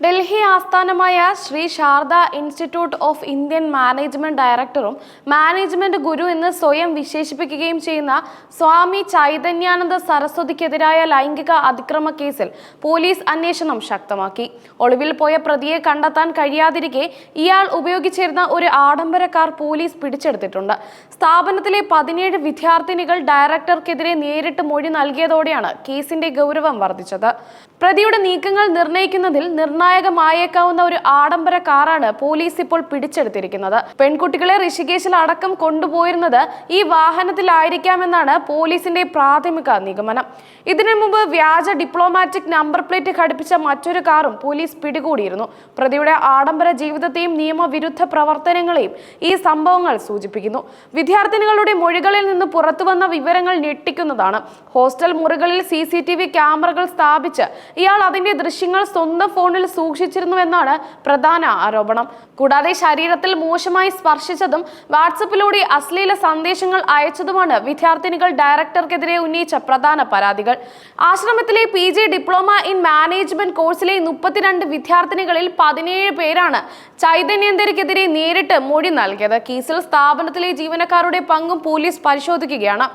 ഡൽഹി ആസ്ഥാനമായ Sri Sarada institute of Indian management ഡയറക്ടറും management ഗുരു എന്ന് സ്വയം വിശേഷിപ്പിക്കുകയും ചെയ്യുന്ന സ്വാമി ചൈതന്യാനന്ദ സരസ്വതിക്കെതിരായ ലൈംഗിക അതിക്രമ കേസിൽ പോലീസ് അന്വേഷണം ശക്തമാക്കി. ഒളിവിൽ പോയ പ്രതിയെ കണ്ടെത്താൻ കഴിയാതിരിക്കെ ഇയാൾ ഉപയോഗിച്ചിരുന്ന ഒരു ആഡംബര കാർ പോലീസ് പിടിച്ചെടുത്തിട്ടുണ്ട്. സ്ഥാപനത്തിലെ പതിനേഴ് വിദ്യാർത്ഥിനികൾ ഡയറക്ടർക്കെതിരെ നേരിട്ട് മൊഴി നൽകിയതോടെയാണ് കേസിന്റെ ഗൗരവം വർദ്ധിച്ചത്. പ്രതിയുടെ നീക്കങ്ങൾ നിർണയിക്കുന്നതിൽ നിർണായകമായേക്കാവുന്ന ഒരു ആഡംബര കാറാണ് പോലീസ് ഇപ്പോൾ പിടിച്ചെടുത്തിരിക്കുന്നത്. പെൺകുട്ടികളെ ഋഷികേശിൽ അടക്കം കൊണ്ടുപോയിരുന്നത് ഈ വാഹനത്തിലായിരിക്കാമെന്നാണ് പോലീസിന്റെ പ്രാഥമിക നിഗമനം. ഇതിനു മുമ്പ് വ്യാജ ഡിപ്ലോമാറ്റിക് നമ്പർ പ്ലേറ്റ് ഘടിപ്പിച്ച മറ്റൊരു കാറും പോലീസ് പിടികൂടിയിരുന്നു. പ്രതിയുടെ ആഡംബര ജീവിതത്തെയും നിയമവിരുദ്ധ പ്രവർത്തനങ്ങളെയും ഈ സംഭവങ്ങൾ സൂചിപ്പിക്കുന്നു. വിദ്യാർത്ഥിനികളുടെ മൊഴികളിൽ നിന്ന് പുറത്തുവന്ന വിവരങ്ങൾ ഞെട്ടിക്കുന്നതാണ്. ഹോസ്റ്റൽ മുറികളിൽ സി ക്യാമറകൾ സ്ഥാപിച്ച് ഇയാൾ അതിന്റെ ദൃശ്യങ്ങൾ സ്വന്തം ഫോണിൽ സൂക്ഷിച്ചിരുന്നുവെന്നാണ് പ്രധാന ആരോപണം. കൂടാതെ ശരീരത്തിൽ മോശമായി സ്പർശിച്ചതും വാട്സപ്പിലൂടെ അശ്ലീല സന്ദേശങ്ങൾ അയച്ചതുമാണ് വിദ്യാർത്ഥിനികൾ ഡയറക്ടർക്കെതിരെ ഉന്നയിച്ച പ്രധാന പരാതികൾ. ആശ്രമത്തിലെ P G diploma in management കോഴ്സിലെ മുപ്പത്തിരണ്ട് വിദ്യാർത്ഥിനികളിൽ പതിനേഴ് പേരാണ് ചൈതന്യേന്ദ്രയ്ക്കെതിരെ നേരിട്ട് മൊഴി നൽകിയത്. കേസിൽ സ്ഥാപനത്തിലെ ജീവനക്കാരുടെ പങ്കും പോലീസ് പരിശോധിക്കുകയാണ്.